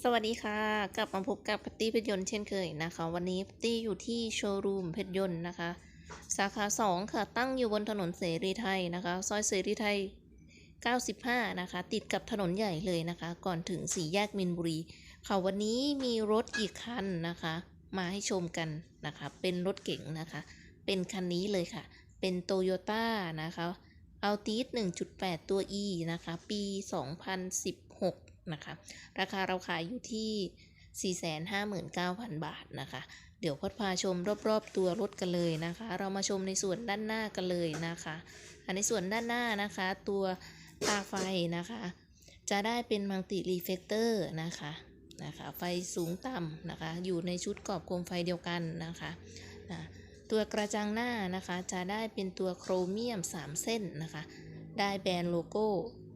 สวัสดีค่ะ กลับมาพบกับปตตี้เพชรยนต์เช่นเคยนะคะ วันนี้ปตตี้อยู่ที่โชว์รูมเพชรยนต์นะคะ สาขา 2 ค่ะตั้งอยู่บนถนนเสรีไทยนะคะ ซอยเสรีไทย 95 นะคะ ติดกับถนนใหญ่เลยนะคะ ก่อนถึงสี่แยกมินบุรี ค่ะวันนี้มีรถอีกคันนะคะ มาให้ชมกันนะคะ เป็นรถเก๋งนะคะ เป็นคันนี้เลยค่ะ เป็นโตโยต้านะคะอัลติส1.8 ตัว E นะคะ ปี 2016 นะคะ ราคาเราขายอยู่ที่ 459,000 บาทนะคะ เดี๋ยวพดพาชมรอบๆตัวรถกันเลยนะคะ เรามาชมในส่วนด้านหน้ากันเลยนะคะอันในส่วนด้านหน้านะคะ ตัวตาไฟนะคะ จะได้เป็นมัลติรีเฟกเตอร์นะคะนะคะไฟสูงต่ำนะคะ อยู่ในชุดกรอบโคมไฟเดียวกันนะคะอ่าตัวกระจังหน้านะคะจะได้เป็นตัวโครเมียม 3 เส้นนะคะ ได้แบรนด์โลโก้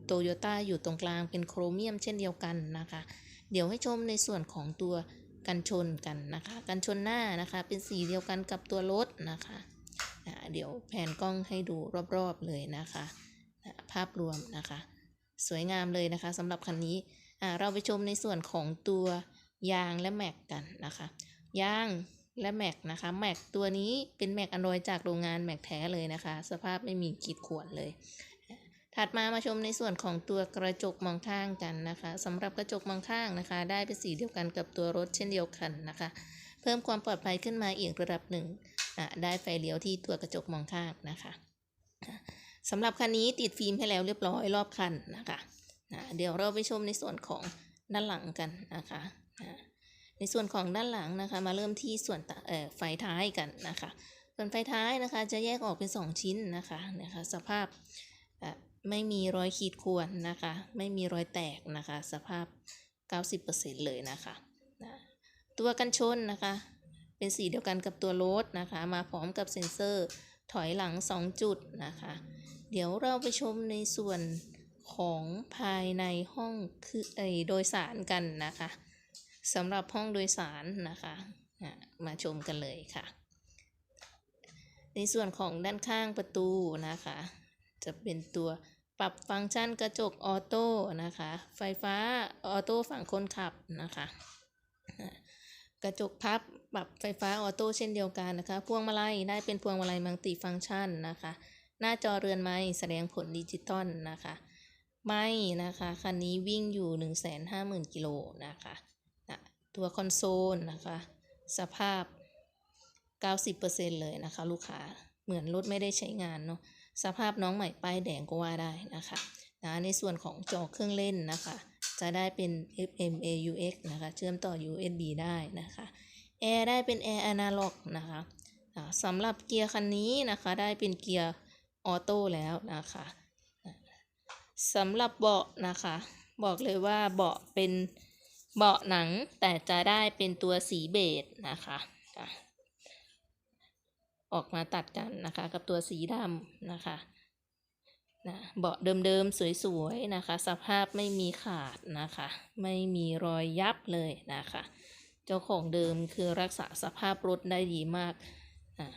โตโยต้าอยู่ตรงกลางเป็นโครเมียมเช่นเดียวกันนะคะ เดี๋ยวให้ชมในส่วนของตัวกันชนกันนะคะ กันชนหน้านะคะเป็นสีเดียวกันกับตัวรถนะคะเดี๋ยวแผนกล้องให้ดูรอบๆเลยนะคะภาพรวมนะคะ สวยงามเลยนะคะสำหรับคันนี้เราไปชมในส่วนของตัวยางและแม็กกันนะคะยางและแม็กนะคะแม็กตัวนี้เป็นแม็กอันดรอยจากโรงงานแม็กแท้เลยนะคะ สภาพไม่มีขีดข่วนเลย ถัดมามาชมในส่วนของตัวกระจกมองข้างกันนะคะสำหรับกระจกมองข้างนะคะ ได้เป็นสีเดียวกันกับตัวรถเช่นเดียวกันนะคะ เพิ่มความปลอดภัยขึ้นมาอีกระดับหนึ่งอะได้ไฟเลี้ยวที่ตัวกระจกมองข้างนะคะสำหรับคันนี้ติดฟิล์มให้แล้วเรียบร้อยรอบคันนะคะะเดี๋ยวเราไปชมในส่วนของด้านหลังกันนะคะอะในส่วนของด้านหลังนะคะ มาเริ่มที่ส่วนเออไฟท้ายกันนะคะ ส่วนไฟท้ายนะคะจะแยกออกเป็น 2 ชิ้นนะคะนะคะ สภาพ ไม่มีรอยขีดข่วนนะคะ ไม่มีรอยแตกนะคะ สภาพ 90%เลยนะคะนะตัวกันชนนะคะ เป็นสีเดียวกันกับตัวรถนะคะ มาพร้อมกับเซ็นเซอร์ถอยหลัง 2 จุดนะคะ เดี๋ยวเราไปชมในส่วนของภายในห้องคือไอโดยสารกันนะคะสำหรับห้องโดยสารนะคะอะมาชมกันเลยค่ะ ในส่วนของด้านข้างประตูนะคะ จะเป็นตัว ปรับฟังก์ชันกระจกออโต้นะคะ ไฟฟ้าออโต้ฝั่งคนขับนะคะ กระจกพับปรับไฟฟ้าออโต้เช่นเดียวกันนะคะ พวงมาลัยได้เป็นพวงมาลัยมัลติฟังก์ชันนะคะ หน้าจอเรือนไม้แสดงผลดิจิตอลนะคะ ไม่นะคะ คันนี้วิ่งอยู่ 150,000กิโลนะคะนะตัวคอนโซลนะคะ สภาพ 90%เลยนะคะ ลูกค้าเหมือนรถไม่ได้ใช้งานเนาะ สภาพน้องใหม่ป้ายแดงก็ว่าได้นะคะนะในส่วนของจอเครื่องเล่นนะคะ จะได้เป็น FM AUX นะคะ เชื่อมต่อ USB ได้นะคะ แอร์ได้เป็นแอร์อนาล็อกนะคะอ่าสำหรับเกียร์คันนี้นะคะได้เป็นเกียร์ออโต้แล้วนะคะสำหรับเบาะนะคะ บอกเลยว่าเบาะเป็นเบาะหนังแต่จะได้เป็นตัวสีเบจนะคะ ออกมาตัดกันนะคะ กับตัวสีดำนะคะนะเบาะเดิมๆ สวยๆ นะคะ สภาพไม่มีขาดนะคะ ไม่มีรอยยับเลยนะคะ เจ้าของเดิมคือรักษาสภาพรถได้ดีมากอะ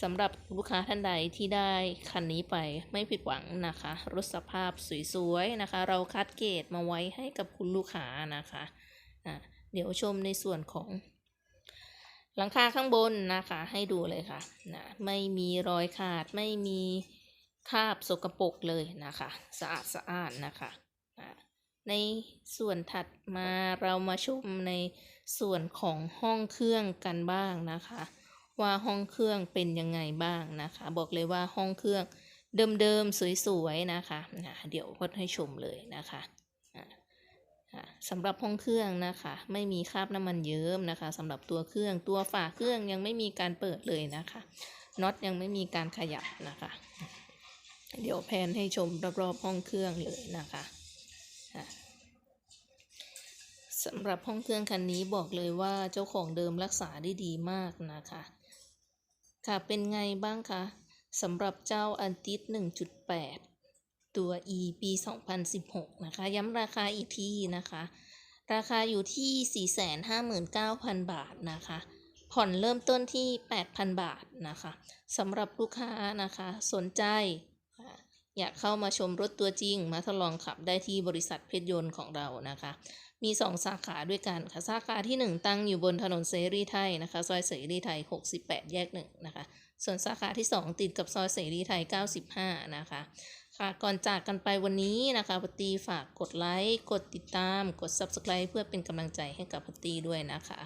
สำหรับลูกค้าท่านใดที่ได้คันนี้ไปไม่ผิดหวังนะคะ รถสภาพสวยๆ นะคะ เราคัดเกรดมาไว้ให้กับคุณลูกค้านะคะอะเดี๋ยวชมในส่วนของ หลังคาข้างบนนะคะ ให้ดูเลยค่ะนะไม่มีรอยขาดไม่มีคราบสกปรกเลยนะคะ สะอาดสะอาดนะคะอะในส่วนถัดมาเรามาชมในส่วนของห้องเครื่องกันบ้างนะคะ ว่าห้องเครื่องเป็นยังไงบ้างนะคะ บอกเลยว่าห้องเครื่องเดิมๆสวยๆนะคะอะเดี๋ยวพดให้ชมเลยนะคะ อะสำหรับห้องเครื่องนะคะ ไม่มีคราบน้ำมันเยิ้มนะคะสำหรับตัวเครื่องตัวฝาเครื่องยังไม่มีการเปิดเลยนะคะน็อตยังไม่มีการขยับนะคะ เดี๋ยวแพนให้ชมรอบๆห้องเครื่องเลยนะคะอะสำหรับห้องเครื่องคันนี้บอกเลยว่าเจ้าของเดิมรักษาได้ดีมากนะคะ ค่ะเป็นไงบ้างคะสำหรับเจ้าอันติส1.8 ตัว E ปี 2016 นะคะ ย้ำราคาอีกทีนะคะ ราคาอยู่ที่ 459,000 บาทนะคะ ผ่อนเริ่มต้นที่ 8,000 บาทนะคะสำหรับลูกค้านะคะ สนใจอะอยากเข้ามาชมรถตัวจริง มาทดลองขับได้ที่บริษัทเพชรยนต์ของเรานะคะ มี 2 สาขาด้วยกันค่ะ สาขาที่ 1 ตั้งอยู่บนถนนเสรีไทยนะคะ ซอยเสรีไทย 68 แยก 1 นะคะ ส่วนสาขาที่ 2 ติดกับซอยเสรีไทย 95 นะคะ ค่ะก่อนจากกันไปวันนี้นะคะพัตตีฝากกดไลค์ กดติดตาม กด Subscribe เพื่อเป็นกำลังใจให้กับพัตตีด้วยนะคะ